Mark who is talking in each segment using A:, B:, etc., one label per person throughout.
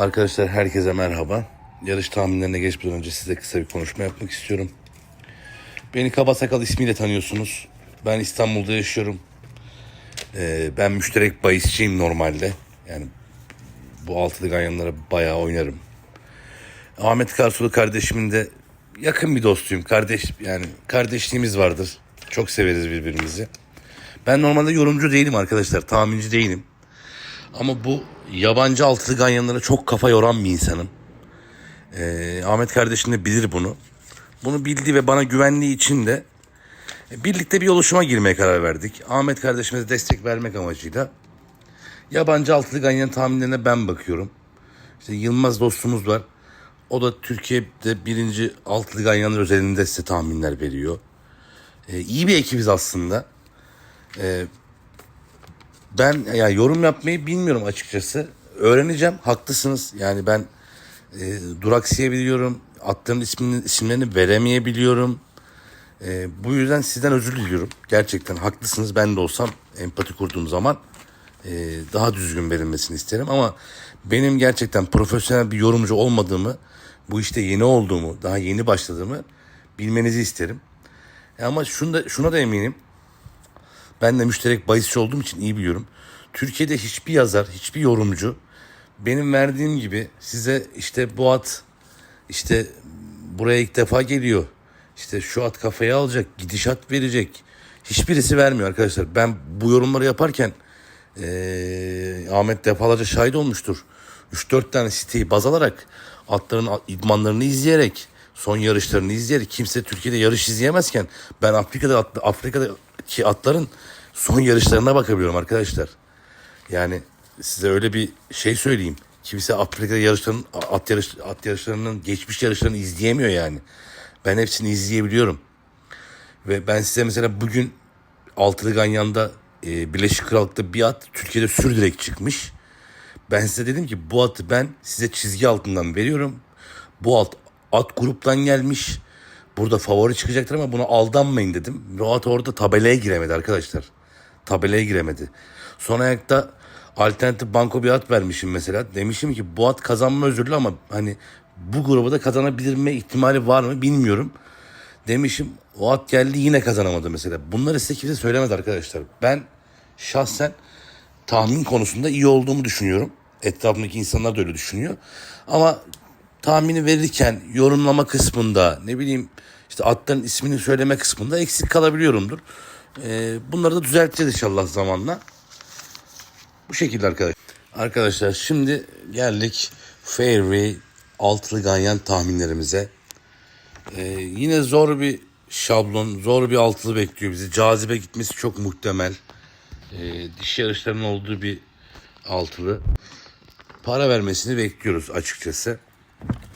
A: Arkadaşlar herkese merhaba. Yarış tahminlerine geçmeden önce size kısa bir konuşma yapmak istiyorum. Beni Kaba Sakal ismiyle tanıyorsunuz. Ben İstanbul'da yaşıyorum. Ee, ben müşterek bahisçiyim normalde. Yani bu altılı ganyanlara bayağı oynarım. Ahmet Karsulu kardeşimin de yakın bir dostuyum. Kardeş yani kardeşliğimiz vardır. Çok severiz birbirimizi. Ben normalde yorumcu değilim arkadaşlar. Tahminci değilim. Ama bu yabancı altılı ganyanlara çok kafa yoran bir insanım. Ee, Ahmet kardeşim de bilir bunu. Bunu bildiği ve bana güvendiği için de e, birlikte bir oluşuma girmeye karar verdik. Ahmet kardeşime de destek vermek amacıyla yabancı altılı ganyan tahminlerine ben bakıyorum. İşte Yılmaz dostumuz var. O da Türkiye'de birinci altılı ganyanlar özelinde size tahminler veriyor. Ee, iyi bir ekibiz aslında. Ee, ben ya yorum yapmayı bilmiyorum açıkçası. Öğreneceğim. Haklısınız. Yani ben e, duraksayabiliyorum. Atların ismini, isimlerini veremeyebiliyorum. E, bu yüzden sizden özür diliyorum. Gerçekten haklısınız. Ben de olsam empati kurduğum zaman e, daha düzgün verilmesini isterim. Ama benim gerçekten profesyonel bir yorumcu olmadığımı, bu işte yeni olduğumu, daha yeni başladığımı bilmenizi isterim. E, ama şunu da, şuna da eminim. Ben de müşterek bahisçi olduğum için iyi biliyorum. Türkiye'de hiçbir yazar, hiçbir yorumcu benim verdiğim gibi size işte bu at işte buraya ilk defa geliyor. İşte şu at kafaya alacak, gidişat verecek. Hiçbirisi vermiyor arkadaşlar. Ben bu yorumları yaparken eee, Ahmet defalarca şahit olmuştur. 3-4 tane siteyi baz alarak atların idmanlarını izleyerek son yarışlarını izleyerek kimse Türkiye'de yarış izleyemezken ben Afrika'da at, Afrika'daki atların son yarışlarına bakabiliyorum arkadaşlar. Yani size öyle bir şey söyleyeyim. Kimse Afrika'da yarışların at yarış at yarışlarının geçmiş yarışlarını izleyemiyor yani. Ben hepsini izleyebiliyorum. Ve ben size mesela bugün Altılı Ganyan'da e, Birleşik Krallık'ta bir at Türkiye'de sürdürek çıkmış. Ben size dedim ki bu atı ben size çizgi altından veriyorum. Bu at at gruptan gelmiş. Burada favori çıkacaktır ama buna aldanmayın dedim. Ve o at orada tabelaya giremedi arkadaşlar. Tabelaya giremedi. Son ayakta alternatif banko bir at vermişim mesela. Demişim ki bu at kazanma özürlü ama hani bu grubu da kazanabilir mi ihtimali var mı bilmiyorum. Demişim o at geldi yine kazanamadı mesela. Bunları size kimse söylemedi arkadaşlar. Ben şahsen tahmin konusunda iyi olduğumu düşünüyorum. Etrafımdaki insanlar da öyle düşünüyor. Ama tahmini verirken yorumlama kısmında ne bileyim işte atların ismini söyleme kısmında eksik kalabiliyorumdur. Ee, bunları da düzelteceğiz inşallah zamanla. Bu şekilde arkadaşlar. Arkadaşlar şimdi geldik Fairy altılı ganyan tahminlerimize. Ee, yine zor bir şablon, zor bir altılı bekliyor bizi. Cazibe gitmesi çok muhtemel. Ee, dişi yarışlarının olduğu bir altılı. Para vermesini bekliyoruz açıkçası.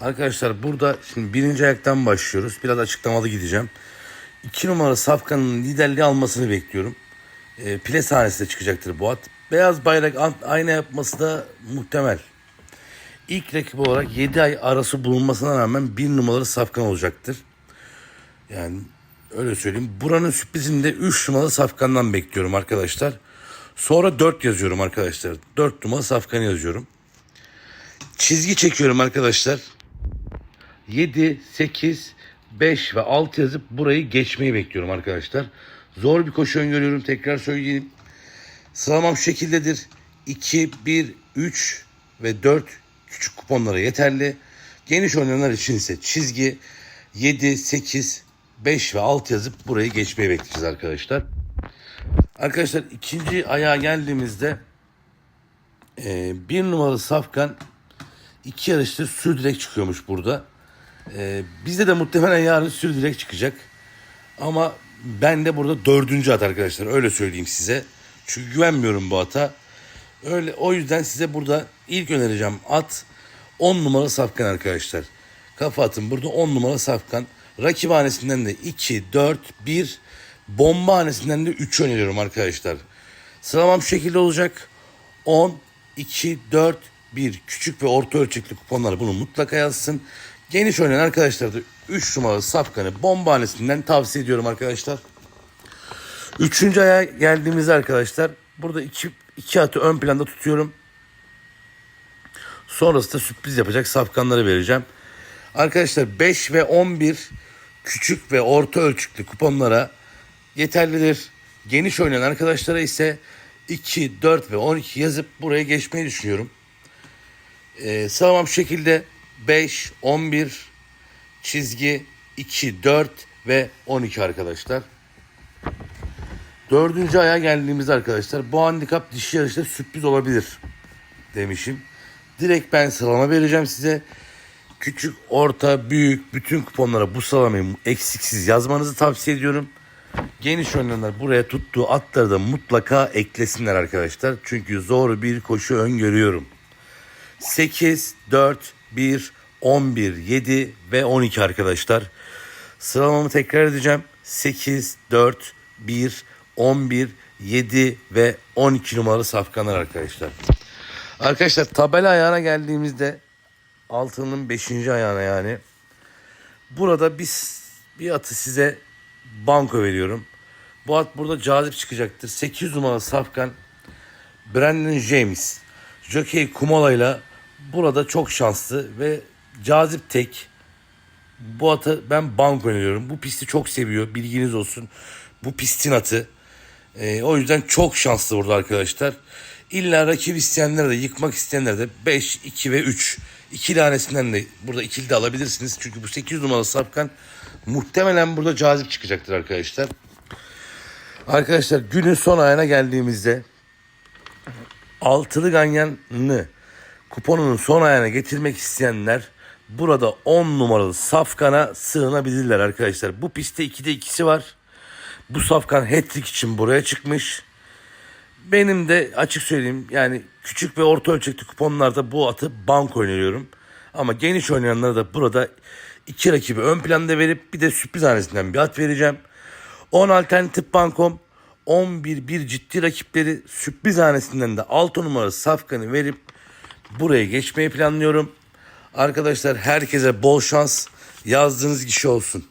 A: Arkadaşlar burada şimdi birinci ayaktan başlıyoruz. Biraz açıklamalı gideceğim. İki numara Safkan'ın liderliği almasını bekliyorum. E, pile sahnesine çıkacaktır bu at. Beyaz bayrak ayna yapması da muhtemel. İlk rakip olarak 7 ay arası bulunmasına rağmen bir numaralı Safkan olacaktır. Yani öyle söyleyeyim. Buranın sürprizini de 3 numaralı Safkan'dan bekliyorum arkadaşlar. Sonra 4 yazıyorum arkadaşlar. 4 numaralı Safkan yazıyorum. Çizgi çekiyorum arkadaşlar. 7, 8, 5 ve 6 yazıp burayı geçmeyi bekliyorum arkadaşlar. Zor bir koşu öngörüyorum tekrar söyleyeyim. Sıralamam şu şekildedir. 2, 1, 3 ve 4 küçük kuponlara yeterli. Geniş oynayanlar için ise çizgi 7, 8, 5 ve 6 yazıp burayı geçmeyi bekleyeceğiz arkadaşlar. Arkadaşlar ikinci ayağa geldiğimizde e, bir numaralı Safkan iki yarıştır sürdürek çıkıyormuş burada. E, bizde de muhtemelen yarın sürdürek çıkacak. Ama ben de burada dördüncü at arkadaşlar öyle söyleyeyim size. Çünkü güvenmiyorum bu ata. Öyle o yüzden size burada ilk önereceğim at 10 numara safkan arkadaşlar. Kafa atın burada 10 numara safkan. Rakibhanesinden de 2, 4, 1, bomba hanesinden de 3 öneriyorum arkadaşlar. Sıralamam şu şekilde olacak. 10, 2, 4, 1 küçük ve orta ölçekli kuponlar bunu mutlaka yazsın. Geniş oynayan arkadaşlar da 3 numaralı safkanı bomba hanesinden tavsiye ediyorum arkadaşlar. Üçüncü aya geldiğimizde arkadaşlar burada iki, iki atı ön planda tutuyorum. Sonrasında sürpriz yapacak safkanları vereceğim. Arkadaşlar 5 ve 11 küçük ve orta ölçüklü kuponlara yeterlidir. Geniş oynayan arkadaşlara ise 2, 4 ve 12 yazıp buraya geçmeyi düşünüyorum. Ee, sağlam şekilde 5, 11 çizgi 2, 4 ve 12 arkadaşlar. Dördüncü aya geldiğimizde arkadaşlar bu handikap dişi yarışta sürpriz olabilir demişim. Direkt ben sıralama vereceğim size. Küçük, orta, büyük bütün kuponlara bu sıralamayı eksiksiz yazmanızı tavsiye ediyorum. Geniş oynayanlar buraya tuttuğu atları da mutlaka eklesinler arkadaşlar. Çünkü zor bir koşu öngörüyorum. 8, 4, 1, 11, 7 ve 12 arkadaşlar. Sıralamamı tekrar edeceğim. 8, 4, 1, 11, 7 ve 12 numaralı safkanlar arkadaşlar. Arkadaşlar tabela ayağına geldiğimizde altının 5. ayağına yani. Burada biz bir atı size banko veriyorum. Bu at burada cazip çıkacaktır. 8 numaralı safkan Brandon James. Jockey Kumola ile burada çok şanslı ve cazip tek. Bu atı ben banko öneriyorum. Bu pisti çok seviyor. Bilginiz olsun. Bu pistin atı. Ee, o yüzden çok şanslı burada arkadaşlar. İlla rakip isteyenler de yıkmak isteyenler de 5, 2 ve 3. İki tanesinden de burada ikili de alabilirsiniz. Çünkü bu 8 numaralı sapkan muhtemelen burada cazip çıkacaktır arkadaşlar. Arkadaşlar günün son ayına geldiğimizde altılı ganyanını kuponunun son ayağına getirmek isteyenler burada 10 numaralı safkana sığınabilirler arkadaşlar. Bu pistte 2'de ikisi var. Bu safkan hat-trick için buraya çıkmış. Benim de açık söyleyeyim yani küçük ve orta ölçekli kuponlarda bu atı bank öneriyorum. Ama geniş oynayanlara da burada iki rakibi ön planda verip bir de sürpriz hanesinden bir at vereceğim. 10 alternatif bankom 11 bir ciddi rakipleri sürpriz hanesinden de 6 numaralı safkanı verip buraya geçmeyi planlıyorum. Arkadaşlar herkese bol şans yazdığınız kişi olsun.